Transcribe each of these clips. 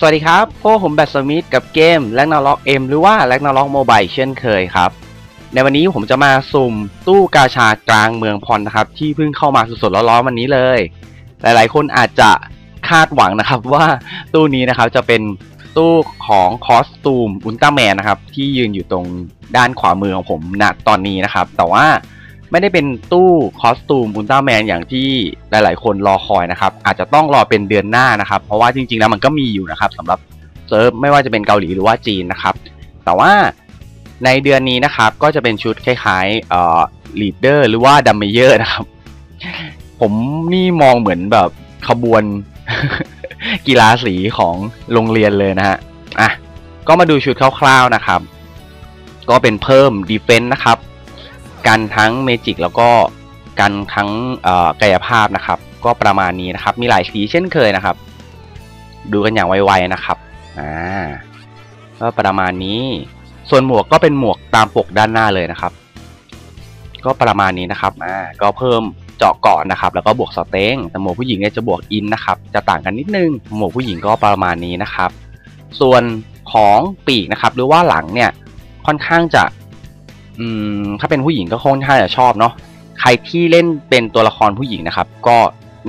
สวัสดีครับ พวกผมแบทสมิธกับเกมแลกนาล็อกเอ็มหรือว่าแลกนาล็อกโมบายเช่นเคยครับ ในวันนี้ผมจะมาสุ่มตู้กาชากลางเมืองพรนะครับ ที่เพิ่งเข้ามาสดๆร้อนๆวันนี้เลย หลายๆ คนอาจจะคาดหวังนะครับว่าตู้นี้นะครับจะเป็นตู้ของคอสตูมอุลตร้าแมนนะครับ ที่ยืนอยู่ตรงด้านขวามือของผมณตอนนี้นะครับ แต่ว่า ไม่ได้เป็นตู้คอสตูมอุลตร้าแมนอย่างที่หลาย ๆ คนรอคอยนะครับ อาจจะต้องรอเป็นเดือนหน้านะครับ เพราะว่าจริง ๆ แล้วมันก็มีอยู่นะครับสำหรับเซิร์ฟไม่ว่าจะเป็นเกาหลีหรือว่าจีนนะครับ แต่ว่าในเดือนนี้นะครับก็จะเป็นชุดคล้ายๆเอ่อลีดเดอร์หรือว่าดัมเมเยอร์นะครับ ผมนี่มองเหมือนแบบขบวนกีฬาสีของโรงเรียนเลยนะฮะอะก็มาดูชุดคร่าวๆนะครับ ก็เป็นเพิ่มดีเฟนต์นะครับ กันทั้งเมจิกแล้วก็กันทั้งกายภาพนะครับ ก็ประมาณนี้นะครับ มีหลายสีเช่นเคยนะครับ ดูกันอย่างไวๆนะครับอ่าก็ประมาณนี้ ส่วนหมวกก็เป็นหมวกตามปกด้านหน้าเลยนะครับ ก็ประมาณนี้นะครับอ่าก็เพิ่มเจาะเกาะนะครับ แล้วก็บวกสเต็งแต่หมวกผู้หญิงเนี่ยจะบวกอินนะครับ จะต่างกันนิดนึง หมวกผู้หญิงก็ประมาณนี้นะครับ ส่วนของปีกนะครับ หรือว่าหลังเนี่ยค่อนข้างจะ อืมถ้าเป็นผู้หญิงก็ค่อนข้างจะชอบเนาะใครที่เล่นเป็นตัวละครผู้หญิงนะครับ ก็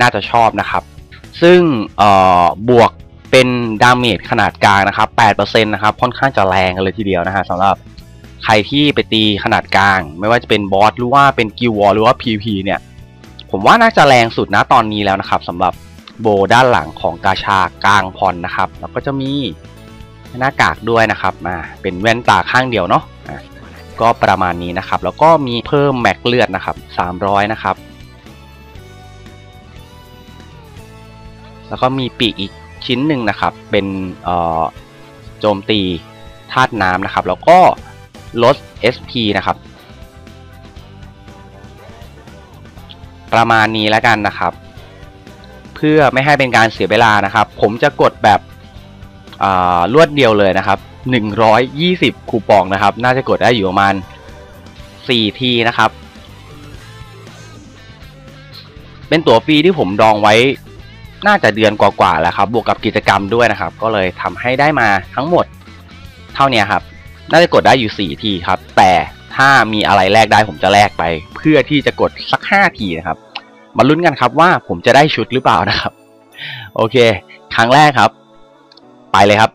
น่าจะชอบนะครับ ซึ่งเอ่อบวกเป็นดาเมจขนาดกลางนะครับ8%นะครับค่อนข้างจะแรงกันเลยทีเดียวนะฮะสำหรับใครที่ไปตีขนาดกลาง ไม่ว่าจะเป็นบอสหรือว่าเป็นกิลวอลหรือว่า PP เนี่ย ผมว่าน่าจะแรงสุดนะตอนนี้แล้วนะครับสำหรับโบด้านหลังของกาชากลางพรนะครับ แล้วก็จะมีหน้ากากด้วยนะครับมาเป็นแว่นตาข้างเดียวเนาะะ ก็ประมาณนี้นะครับ แล้วก็มีเพิ่มแม็กเลือดนะครับ 300 นะครับ แล้วก็มีปีกอีกชิ้นหนึ่งนะครับ เป็นโจมตีธาตุน้ำนะครับ แล้วก็ลด SP นะครับ ประมาณนี้แล้วกันนะครับ เพื่อไม่ให้เป็นการเสียเวลานะครับ ผมจะกดแบบรวดเดียวเลยนะครับ 120 คูปองนะครับ น่าจะกดได้อยู่ประมาณ 4 ทีนะครับ เป็นตั๋วฟรีที่ผมดองไว้ น่าจะเดือนกว่าๆแล้วครับ บวกกับกิจกรรมด้วยนะครับ ก็เลยทำให้ได้มาทั้งหมดเท่านี้ครับ น่าจะกดได้อยู่ 4 ทีครับ แต่ถ้ามีอะไรแลกได้ผมจะแลกไป เพื่อที่จะกดสัก 5 ทีนะครับ มาลุ้นกันครับว่าผมจะได้ชุดหรือเปล่านะครับ โอเค ครั้งแรกครับ ไปเลยครับ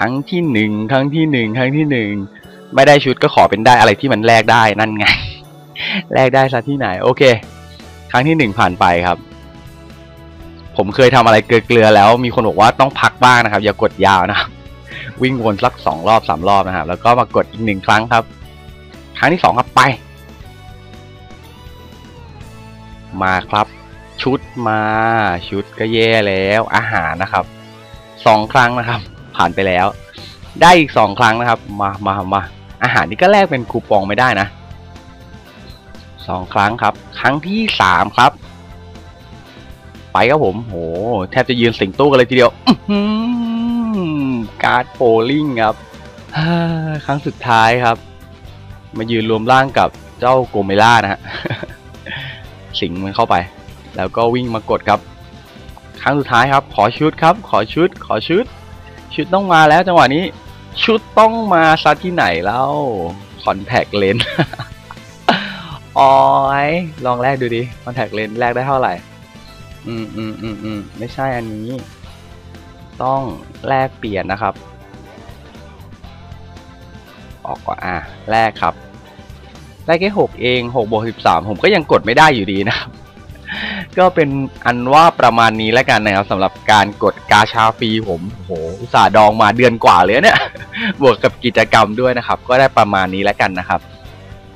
รั้งที่หนึ่งครั้งที่หนึ่งครั้งที่หนึ่งไม่ได้ชุดก็ขอเป็นได้อะไรที่มันแลกได้นั่นไง แลกได้ซะที่ไหน โอเค ครั้งที่หนึ่งผ่านไปครับ ผมเคยทำอะไรเกลือๆแล้ว มีคนบอกว่าต้องพักบ้างนะครับ อย่ากดยาวนะครับวิ่งวนสักสองรอบสามรอบนะครับ แล้วก็มากดอีกหนึ่งครั้งครับ ครั้งที่สองครับไป มาครับ ชุดมา ชุดก็แย่แล้ว อาหารนะครับสองครั้งนะครับ ผ่านไปแล้ว ได้อีกสองครั้งนะครับ มามามาอาหารนี่ก็แลกเป็นคูปองไม่ได้นะสองครั้งครับ ครั้งที่สามครับ ไปครับผมโหแทบจะยืนสิงตู้กันเลยทีเดียวการ์ดโปลิงครับครั้งสุดท้ายครับ มายืนรวมร่างกับเจ้าโกเมล่านะฮะสิงมันเข้าไป แล้วก็วิ่งมากดครับ ครั้งสุดท้ายครับ ขอชุดครับ ขอชุด ขอชุด ชุดต้องมาแล้วจังหวะนี้ ชุดต้องมาซะที่ไหนแล้วคอนแทคเลนอ๋อยลองแลกดูดิคอนแทคเลนแลกได้เท่าไหร่ อืมอืมอืมอืมไม่ใช่อันนี้ ต้องแลกเปลี่ยนนะครับ ออกก่อนอะแลกครับได้แค่หกเองหกบวกสิบสามผมก็ยังกดไม่ได้อยู่ดีนะครับ ก็เป็นอันว่าประมาณนี้แล้วกันนะครับสำหรับการกดกาชาฟรีผมโหอุตส่าห์ดองมาเดือนกว่าเลยเนี่ย บวกกับกิจกรรมด้วยนะครับ ก็ได้ประมาณนี้แล้วกันนะครับ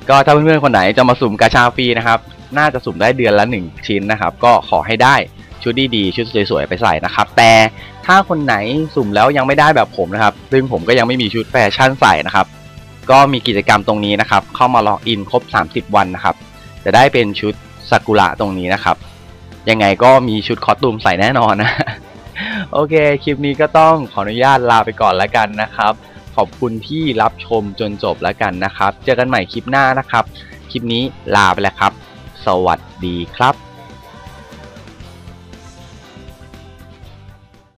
ก็ถ้าเพื่อนๆคนไหนจะมาสุ่มกาชาฟรีนะครับ น่าจะสุ่มได้เดือนละ1ชิ้นนะครับ ก็ขอให้ได้ชุดดีๆชุดสวยๆไปใส่นะครับ แต่ถ้าคนไหนสุ่มแล้วยังไม่ได้แบบผมนะครับ ซึ่งผมก็ยังไม่มีชุดแฟชั่นใส่นะครับ ก็มีกิจกรรมตรงนี้นะครับ เข้ามาล็อกอินครบ 30 วันนะครับ จะได้เป็นชุดซากุระตรงนี้นะครับ ยังไงก็มีชุดคอสตูมใส่แน่นอนนะ โอเค คลิปนี้ก็ต้องขออนุญาตลาไปก่อนแล้วกันนะครับ ขอบคุณที่รับชมจนจบแล้วกันนะครับ เจอกันใหม่คลิปหน้านะครับ คลิปนี้ลาไปแล้วครับ สวัสดีครับ